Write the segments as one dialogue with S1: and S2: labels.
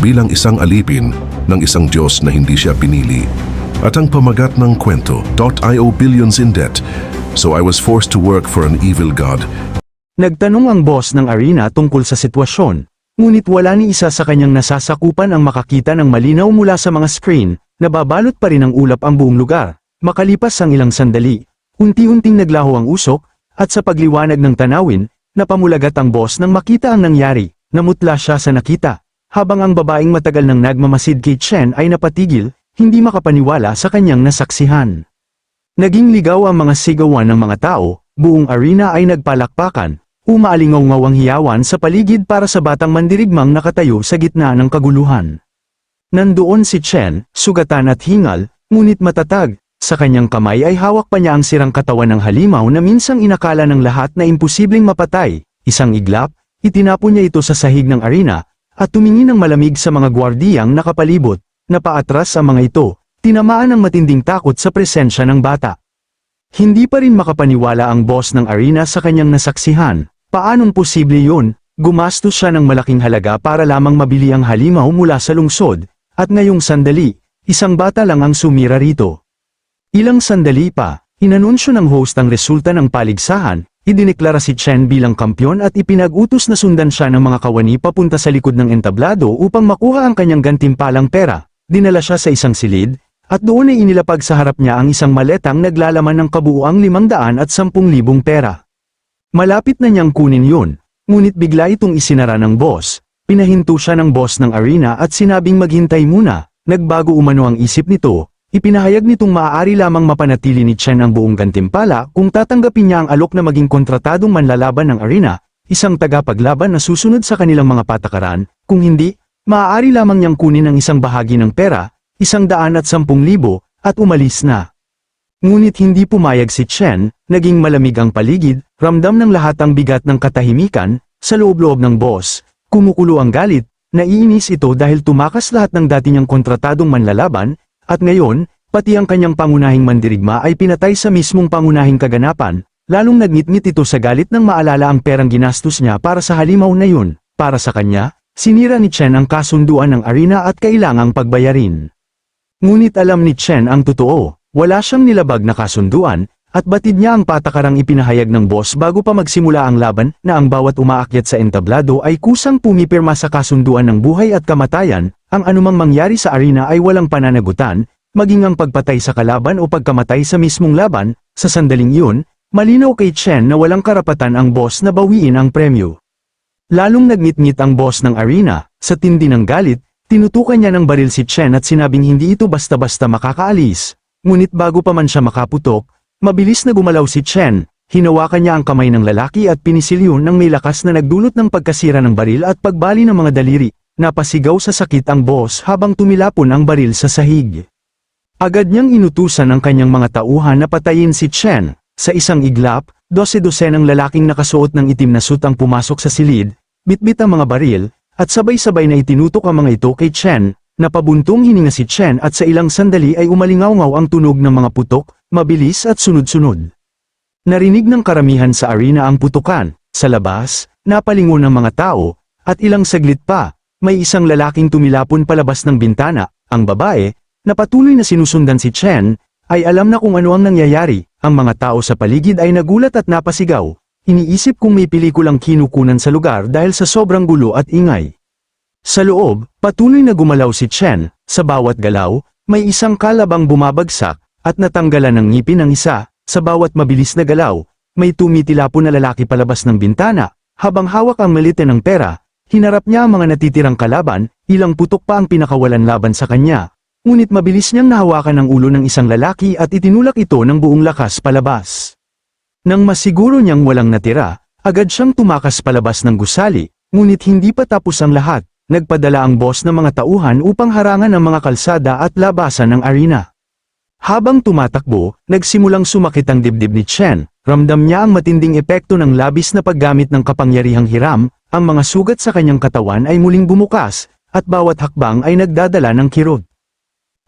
S1: bilang isang alipin ng isang Diyos na hindi siya pinili. At ang pamagat ng kwento, I owe billions in debt, so I was forced to work for an evil God.
S2: Nagtanong ang boss ng arena tungkol sa sitwasyon, ngunit wala ni isa sa kanyang nasasakupan ang makakita ng malinaw mula sa mga screen, nababalot pa rin ng ulap ang buong lugar. Makalipas ang ilang sandali, unti-unting naglaho ang usok, at sa pagliwanag ng tanawin, napamulagat ang boss nang makita ang nangyari, namutla siya sa nakita. Habang ang babaeng matagal nang nagmamasid kay Chen ay napatigil, hindi makapaniwala sa kanyang nasaksihan. Naging ligaw ang mga sigawan ng mga tao, buong arena ay nagpalakpakan, umaalingaw ang hiyawan sa paligid para sa batang mandirigmang nakatayo sa gitna ng kaguluhan. Nandoon si Chen, sugatan at hingal, ngunit matatag, sa kanyang kamay ay hawak pa niya ang sirang katawan ng halimaw na minsang inakala ng lahat na imposibleng mapatay, isang iglap, itinapon niya ito sa sahig ng arena, at tumingin ng malamig sa mga gwardiyang nakapalibot, napaatras ang mga ito, tinamaan ng matinding takot sa presensya ng bata. Hindi pa rin makapaniwala ang boss ng arena sa kanyang nasaksihan, paanong posible yun, gumastos siya ng malaking halaga para lamang mabili ang halimaw mula sa lungsod, at ngayong sandali, isang bata lang ang sumira rito. Ilang sandali pa, inanunsyo ng host ang resulta ng paligsahan, idineklara si Chen bilang kampyon at ipinag-utos na sundan siya ng mga kawani papunta sa likod ng entablado upang makuha ang kanyang gantimpalang pera. Dinala siya sa isang silid, at doon ay inilapag sa harap niya ang isang maletang naglalaman ng kabuuang 500 at 10,000 pera. Malapit na niyang kunin yun, ngunit bigla itong isinara ng boss. Pinahinto siya ng boss ng arena at sinabing maghintay muna, nagbago umano ang isip nito, ipinahayag nitong maaari lamang mapanatili ni Chen ang buong gantimpala kung tatanggapin niya ang alok na maging kontratadong manlalaban ng arena, isang tagapaglaban na susunod sa kanilang mga patakaran, kung hindi, maaari lamang niyang kunin ang isang bahagi ng pera, isang daan at sampung libo, at umalis na. Ngunit hindi pumayag si Chen, naging malamig ang paligid, ramdam ng lahat ang bigat ng katahimikan, sa loob-loob ng boss, kumukulo ang galit, naiinis ito dahil tumakas lahat ng dati niyang kontratadong manlalaban, at ngayon, pati ang kanyang pangunahing mandirigma ay pinatay sa mismong pangunahing kaganapan, lalong nagngit-ngit ito sa galit nang maalala ang perang ginastos niya para sa halimaw na yun, para sa kanya, sinira ni Chen ang kasunduan ng arena at kailangang pagbayarin. Ngunit alam ni Chen ang totoo, wala siyang nilabag na kasunduan, at batid niya ang patakarang ipinahayag ng boss bago pa magsimula ang laban na ang bawat umaakyat sa entablado ay kusang pumipirma sa kasunduan ng buhay at kamatayan, ang anumang mangyari sa arena ay walang pananagutan, maging ang pagpatay sa kalaban o pagkamatay sa mismong laban, sa sandaling iyon, malinaw kay Chen na walang karapatan ang boss na bawiin ang premyo. Lalong nagngit-ngit ang boss ng arena, sa tindi ng galit, tinutukan niya ng baril si Chen at sinabing hindi ito basta-basta makakaalis. Ngunit bago pa man siya makaputok, mabilis na gumalaw si Chen, hinawakan niya ang kamay ng lalaki at pinisilyon ng may lakas na nagdulot ng pagkasira ng baril at pagbali ng mga daliri, napasigaw sa sakit ang boss habang tumilapon ang baril sa sahig. Agad niyang inutusan ang kanyang mga tauhan na patayin si Chen, sa isang iglap, dose-dosenang lalaking nakasuot ng itim na suit ang pumasok sa silid, bitbit ang mga baril, at sabay-sabay na itinutok ang mga ito kay Chen, napabuntong hininga si Chen at sa ilang sandali ay umalingaw ang tunog ng mga putok, mabilis at sunod-sunod. Narinig ng karamihan sa arena ang putukan, sa labas, napalingon ng mga tao, at ilang saglit pa, may isang lalaking tumilapon palabas ng bintana, ang babae, na patuloy na sinusundan si Chen, ay alam na kung ano ang nangyayari, ang mga tao sa paligid ay nagulat at napasigaw, iniisip kung may pelikulang kinukunan sa lugar dahil sa sobrang gulo at ingay. Sa loob, patuloy na gumalaw si Chen, sa bawat galaw, may isang kalabang bumabagsak, at natanggalan ng ngipin ng isa, sa bawat mabilis na galaw, may tumitilapon na lalaki palabas ng bintana, habang hawak ang malite ng pera, hinarap niya ang mga natitirang kalaban, ilang putok pa ang pinakawalan laban sa kanya. Ngunit mabilis niyang nahawakan ang ulo ng isang lalaki at itinulak ito ng buong lakas palabas. Nang masiguro niyang walang natira, agad siyang tumakas palabas ng gusali, ngunit hindi pa tapos ang lahat, nagpadala ang boss ng mga tauhan upang harangan ang mga kalsada at labasan ng arena. Habang tumatakbo, nagsimulang sumakit ang dibdib ni Chen, ramdam niya ang matinding epekto ng labis na paggamit ng kapangyarihang hiram, ang mga sugat sa kanyang katawan ay muling bumukas, at bawat hakbang ay nagdadala ng kirot.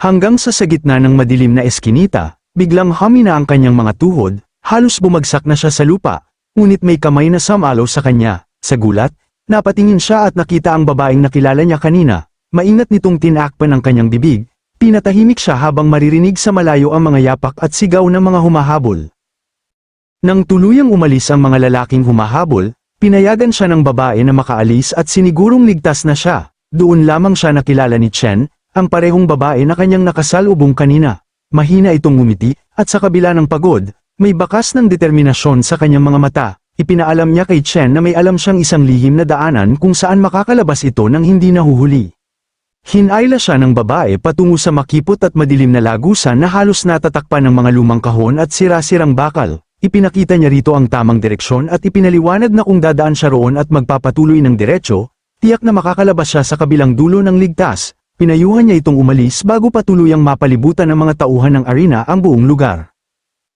S2: Hanggang sa sa gitna ng madilim na eskinita, biglang humina ang kanyang mga tuhod, halos bumagsak na siya sa lupa, ngunit may kamay na samalo sa kanya. Sa gulat, napatingin siya at nakita ang babaeng nakilala niya kanina, maingat nitong tinakpan ang kanyang bibig, pinatahimik siya habang maririnig sa malayo ang mga yapak at sigaw ng mga humahabol. Nang tuluyang umalis ang mga lalaking humahabol, pinayagan siya ng babae na makaalis at sinigurong ligtas na siya. Doon lamang siya nakilala ni Chen, ang parehong babae na kanyang nakasalubong kanina. Mahina itong ngumiti, at sa kabila ng pagod, may bakas ng determinasyon sa kanyang mga mata. Ipinaalam niya kay Chen na may alam siyang isang lihim na daanan kung saan makakalabas ito nang hindi nahuhuli. Hinayla siya ng babae patungo sa makipot at madilim na lagusan na halos natatakpan ng mga lumang kahon at sira-sirang bakal. Ipinakita niya rito ang tamang direksyon at ipinaliwanag na kung dadaan siya roon at magpapatuloy ng diretsyo, tiyak na makakalabas siya sa kabilang dulo ng ligtas. Pinayuhan niya itong umalis bago patuluyang mapalibutan ng mga tauhan ng arena ang buong lugar.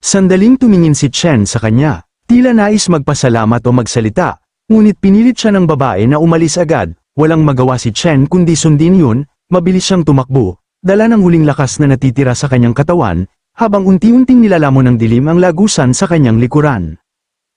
S2: Sandaling tumingin si Chen sa kanya, tila nais magpasalamat o magsalita, ngunit pinilit siya ng babae na umalis agad, walang magawa si Chen kundi sundin yun, mabilis siyang tumakbo, dala ng huling lakas na natitira sa kanyang katawan, habang unti-unting nilalamon ng dilim ang lagusan sa kanyang likuran.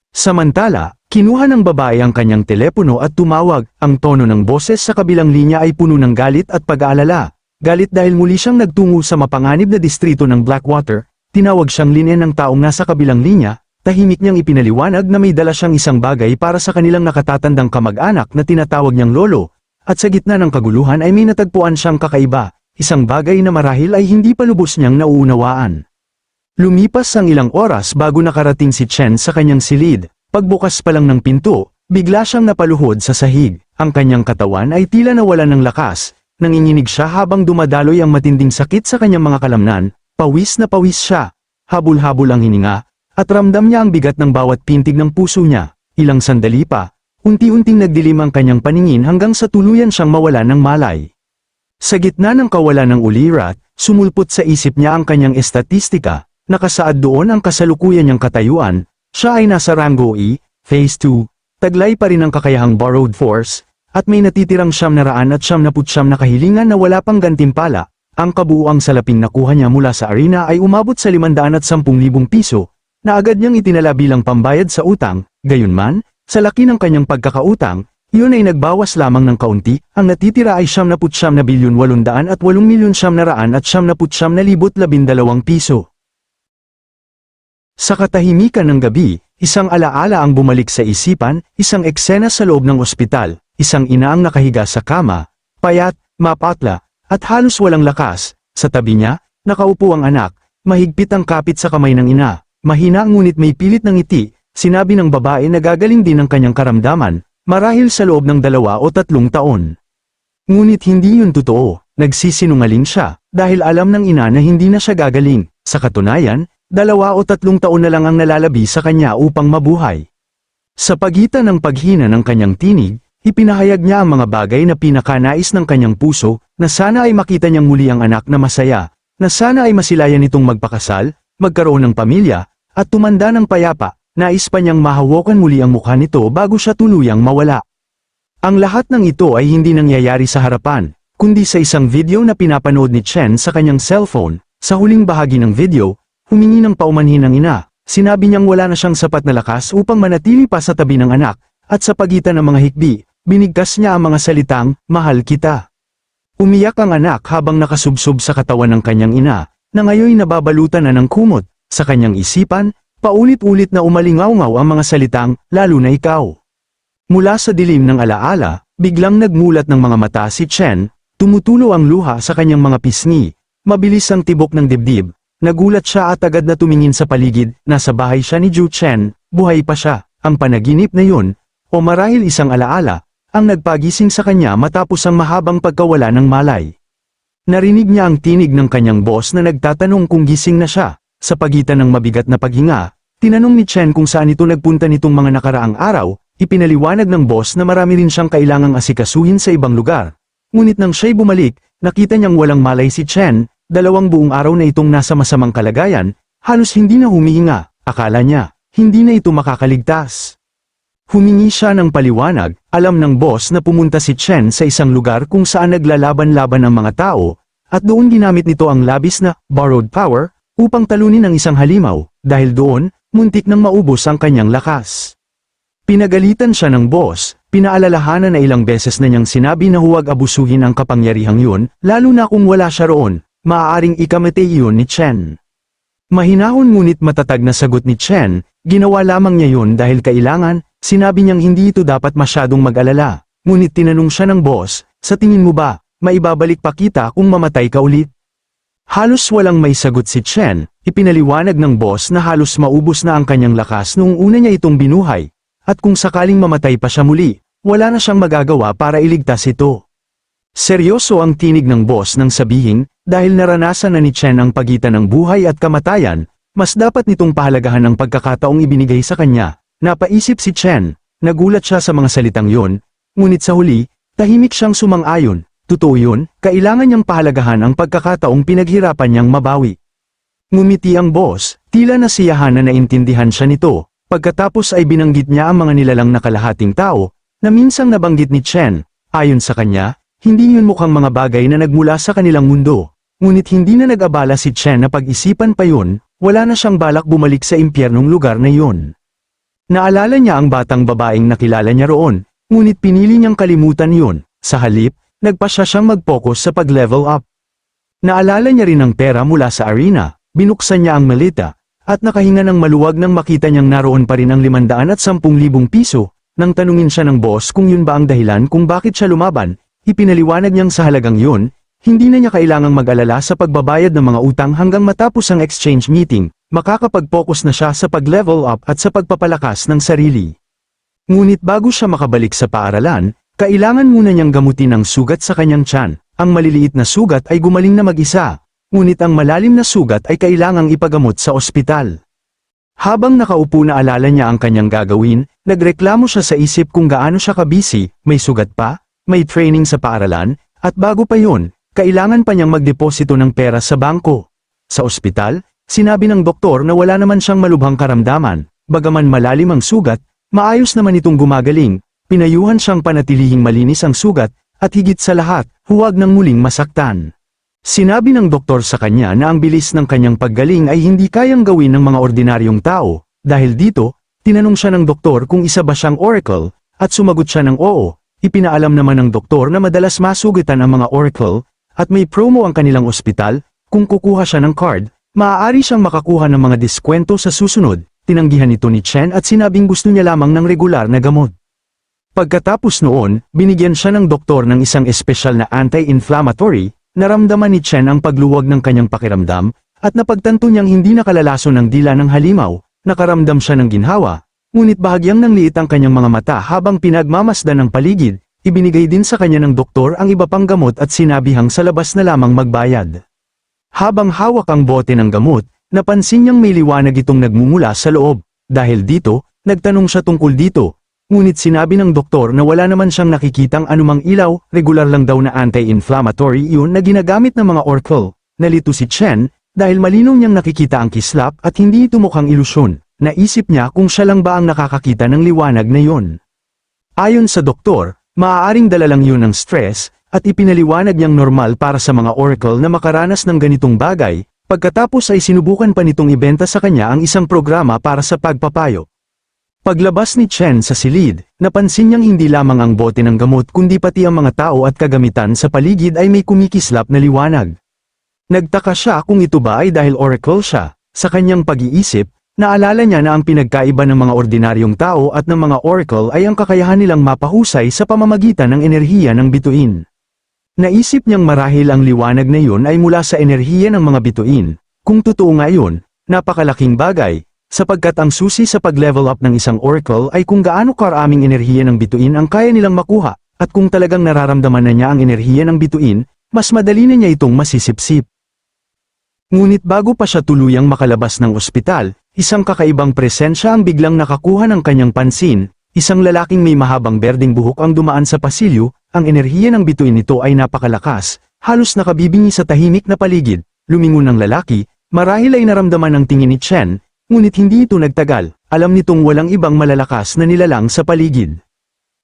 S2: Samantala, kinuha ng babae ang kanyang telepono at tumawag, ang tono ng boses sa kabilang linya ay puno ng galit at pag-aalala. Galit dahil muli siyang nagtungo sa mapanganib na distrito ng Blackwater, tinawag siyang linya ng taong nasa kabilang linya, tahimik niyang ipinaliwanag na may dala siyang isang bagay para sa kanilang nakatatandang kamag-anak na tinatawag niyang lolo, at sa gitna ng kaguluhan ay may natagpuan siyang kakaiba, isang bagay na marahil ay hindi pa lubos niyang nauunawaan. Lumipas ang ilang oras bago nakarating si Chen sa kanyang silid, pagbukas pa lang ng pinto, bigla siyang napaluhod sa sahig, ang kanyang katawan ay tila nawalan ng lakas, nanginginig siya habang dumadaloy ang matinding sakit sa kanyang mga kalamnan, pawis na pawis siya, habol-habol ang hininga, at ramdam niya ang bigat ng bawat pintig ng puso niya, ilang sandali pa, unti-unting nagdilim ang kanyang paningin hanggang sa tuluyan siyang mawala ng malay. Sa gitna ng kawalan ng ulirat, sumulpot sa isip niya ang kanyang estatistika, nakasaad doon ang kasalukuyan niyang katayuan, siya ay nasa Rango E, Phase 2, taglay pa rin ang kakayahang borrowed force, at may natitirang siyam na raan at siyam na putsyam na kahilingan na wala pang gantimpala, ang kabuuang salaping nakuha niya mula sa arena ay umabot sa 510,000 piso, na agad niyang itinala bilang pambayad sa utang, gayunman, sa laki ng kanyang pagkakautang, iyon ay nagbawas lamang ng kaunti, ang natitira ay siyam na putsyam na bilyon walundaan at walong milyon siyam na raan at siyam na putsyam na libot labindalawang piso. Sa katahimikan ng gabi, isang alaala ang bumalik sa isipan, isang eksena sa loob ng ospital, isang ina ang nakahiga sa kama, payat, mapatla, at halos walang lakas, sa tabi niya, nakaupo ang anak, mahigpit ang kapit sa kamay ng ina, mahina ngunit may pilit ng ngiti, sinabi ng babae na gagaling din ang kanyang karamdaman, marahil sa loob ng dalawa o tatlong taon. Ngunit hindi yun totoo, nagsisinungaling siya, dahil alam ng ina na hindi na siya gagaling, sa katunayan, dalawa o tatlong taon na lang ang nalalabi sa kanya upang mabuhay. Sa pagitan ng paghina ng kanyang tinig, ipinahayag niya ang mga bagay na pinakanais ng kanyang puso, na sana ay makita niyang muli ang anak na masaya, na sana ay masilayan nitong magpakasal, magkaroon ng pamilya, at tumanda ng payapa, nais pa niyang mahawakan muli ang mukha nito bago siya tuluyang mawala. Ang lahat ng ito ay hindi nangyayari sa harapan, kundi sa isang video na pinapanood ni Chen sa kanyang cellphone, sa huling bahagi ng video, humingi ng paumanhin ang ina, sinabi niyang wala na siyang sapat na lakas upang manatili pa sa tabi ng anak, at sa pagitan ng mga hikbi, binigkas niya ang mga salitang, mahal kita. Umiyak ang anak habang nakasubsob sa katawan ng kanyang ina, na ngayon nababalutan na ng kumot, sa kanyang isipan, paulit-ulit na umalingaw-ngaw ang mga salitang, lalo na ikaw. Mula sa dilim ng alaala, biglang nagmulat ng mga mata si Chen, tumutulo ang luha sa kanyang mga pisngi, mabilis ang tibok ng dibdib, nagulat siya at agad na tumingin sa paligid, nasa bahay siya ni Ju Chen, buhay pa siya, ang panaginip na yun, o marahil isang alaala, ang nagpagising sa kanya matapos ang mahabang pagkawala ng malay. Narinig niya ang tinig ng kanyang boss na nagtatanong kung gising na siya, sa pagitan ng mabigat na paghinga, tinanong ni Chen kung saan ito nagpunta nitong mga nakaraang araw, ipinaliwanag ng boss na marami rin siyang kailangang asikasuhin sa ibang lugar. Ngunit nang siya'y bumalik, nakita niyang walang malay si Chen, dalawang buong araw na itong nasa masamang kalagayan, halos hindi na humihinga, akala niya, hindi na ito makakaligtas. Humingi siya ng paliwanag, alam ng boss na pumunta si Chen sa isang lugar kung saan naglalaban-laban ang mga tao, at doon ginamit nito ang labis na borrowed power upang talunin ang isang halimaw, dahil doon, muntik nang maubos ang kanyang lakas. Pinagalitan siya ng boss, pinaalalahanan na ilang beses na niyang sinabi na huwag abusuhin ang kapangyarihang yun, lalo na kung wala siya roon, maaaring ikamete iyon ni Chen. Mahinahon ngunit matatag na sagot ni Chen, ginawa lamang niya yun dahil kailangan, sinabi niyang hindi ito dapat masyadong mag-alala. Ngunit tinanong siya ng boss, sa tingin mo ba, maibabalik pa kita kung mamatay ka ulit? Halos walang may sagot si Chen, ipinaliwanag ng boss na halos maubos na ang kanyang lakas noong una niya itong binuhay, at kung sakaling mamatay pa siya muli, wala na siyang magagawa para iligtas ito. Seryoso ang tinig ng boss nang sabihin, dahil naranasan na ni Chen ang pagitan ng buhay at kamatayan, mas dapat nitong pahalagahan ang pagkakataong ibinigay sa kanya. Napaisip si Chen, nagulat siya sa mga salitang yon, ngunit sa huli, tahimik siyang sumang-ayon, totoo yun, kailangan niyang pahalagahan ang pagkakataong pinaghirapan niyang mabawi. Ngumiti ang boss, tila nasiyahan na naintindihan siya nito, pagkatapos ay binanggit niya ang mga nilalang na kalahating tao, na minsang nabanggit ni Chen, ayon sa kanya, hindi yun mukhang mga bagay na nagmula sa kanilang mundo, ngunit hindi na nag-abala si Chen na pag-isipan pa yun, wala na siyang balak bumalik sa impyernong lugar na yun. Naalala niya ang batang babaeng nakilala niya roon, ngunit pinili niyang kalimutan yun, sa halip, nagpa siya siyang mag-focus sa pag-level up. Naalala niya rin ang pera mula sa arena, binuksan niya ang malita, at nakahinga ng maluwag nang makita niyang naroon pa rin ang 510,000 piso, nang tanungin siya ng boss kung yun ba ang dahilan kung bakit siya lumaban, ipinaliwanag niyang sa halagang yun, hindi na niya kailangang mag-alala sa pagbabayad ng mga utang hanggang matapos ang exchange meeting, makakapag-focus na siya sa pag-level up at sa pagpapalakas ng sarili. Ngunit bago siya makabalik sa paaralan, kailangan muna niyang gamutin ang sugat sa kanyang tiyan. Ang maliliit na sugat ay gumaling na mag-isa, ngunit ang malalim na sugat ay kailangang ipagamot sa ospital. Habang nakaupo na alala niya ang kanyang gagawin, nagreklamo siya sa isip kung gaano siya kabisi, may sugat pa, may training sa paaralan, at bago pa yun, kailangan pa niyang magdeposito ng pera sa bangko. Sa ospital, sinabi ng doktor na wala naman siyang malubhang karamdaman, bagaman malalim ang sugat, maayos naman itong gumagaling, pinayuhan siyang panatilihing malinis ang sugat, at higit sa lahat, huwag nang muling masaktan. Sinabi ng doktor sa kanya na ang bilis ng kanyang paggaling ay hindi kayang gawin ng mga ordinaryong tao, dahil dito, tinanong siya ng doktor kung isa ba siyang oracle, at sumagot siya ng oo, ipinaalam naman ng doktor na madalas masugitan ang mga oracle, at may promo ang kanilang ospital, kung kukuha siya ng card, maaari siyang makakuha ng mga diskwento sa susunod, tinanggihan ito ni Chen at sinabing gusto niya lamang ng regular na gamot. Pagkatapos noon, binigyan siya ng doktor ng isang espesyal na anti-inflammatory, naramdaman ni Chen ang pagluwag ng kanyang pakiramdam, at napagtanto niyang hindi nakalalaso ng dila ng halimaw, nakaramdam siya ng ginhawa, ngunit bahagyang nang liit ang kanyang mga mata habang pinagmamasdan ng paligid, ibinigay din sa kanya ng doktor ang iba pang gamot at sinabihang sa labas na lamang magbayad. Habang hawak ang bote ng gamot, napansin niyang may liwanag itong nagmumula sa loob, dahil dito, nagtanong siya tungkol dito, Ngunit sinabi ng doktor na wala naman siyang nakikitang anumang ilaw, regular lang daw na anti-inflammatory yun na ginagamit ng mga oracle. Nalito si Chen, dahil malinaw niyang nakikita ang kislap at hindi ito mukhang ilusyon. Naisip niya kung siya lang ba ang nakakakita ng liwanag na yun. Ayon sa doktor, maaaring dala lang yun ng stress, at ipinaliwanag niyang normal para sa mga oracle na makaranas ng ganitong bagay, Pagkatapos ay sinubukan pa nitong ibenta sa kanya ang isang programa para sa pagpapayo. Paglabas ni Chen sa silid, napansin niyang hindi lamang ang bote ng gamot kundi pati ang mga tao at kagamitan sa paligid ay may kumikislap na liwanag. Nagtaka siya kung ito ba ay dahil oracle siya. Sa kanyang pag-iisip, naalala niya na ang pinagkaiba ng mga ordinaryong tao at ng mga oracle ay ang kakayahan nilang mapahusay sa pamamagitan ng enerhiya ng bituin. Naisip niyang marahil ang liwanag na yun ay mula sa enerhiya ng mga bituin. Kung totoo nga yun, napakalaking bagay, sapagkat ang susi sa pag-level up ng isang oracle ay kung gaano karaming enerhiya ng bituin ang kaya nilang makuha, at kung talagang nararamdaman na niya ang enerhiya ng bituin, mas madali na niya itong masisipsip. Ngunit bago pa siya tuluyang makalabas ng ospital, isang kakaibang presensya ang biglang nakakuha ng kanyang pansin, isang lalaking may mahabang berdeng buhok ang dumaan sa pasilyo, ang enerhiya ng bituin nito ay napakalakas, halos nakabibingi sa tahimik na paligid, lumingon ng lalaki, marahil ay naramdaman ng tingin ni Chen, ngunit hindi ito nagtagal, alam nitong walang ibang malalakas na nilalang sa paligid.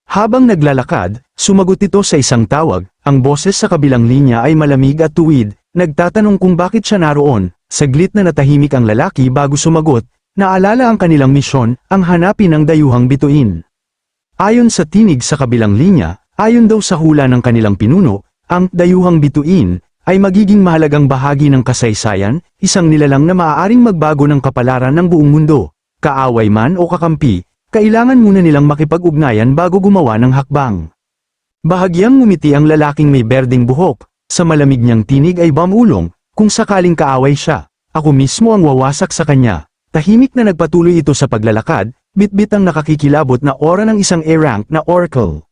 S2: Habang naglalakad, sumagot ito sa isang tawag, ang boses sa kabilang linya ay malamig at tuwid, nagtatanong kung bakit siya naroon, saglit na natahimik ang lalaki bago sumagot, naalala ang kanilang misyon, ang hanapin ang dayuhang bituin. Ayon sa tinig sa kabilang linya, ayon daw sa hula ng kanilang pinuno, ang dayuhang bituin ay magiging mahalagang bahagi ng kasaysayan, isang nilalang na maaaring magbago ng kapalaran ng buong mundo. Kaaway man o kakampi, kailangan muna nilang makipag-ugnayan bago gumawa ng hakbang. Bahagyang ngumiti ang lalaking may berdeng buhok, sa malamig niyang tinig ay bamulong, kung sakaling kaaway siya, ako mismo ang wawasak sa kanya. Tahimik na nagpatuloy ito sa paglalakad, bitbit ang nakakikilabot na aura ng isang A-rank na oracle.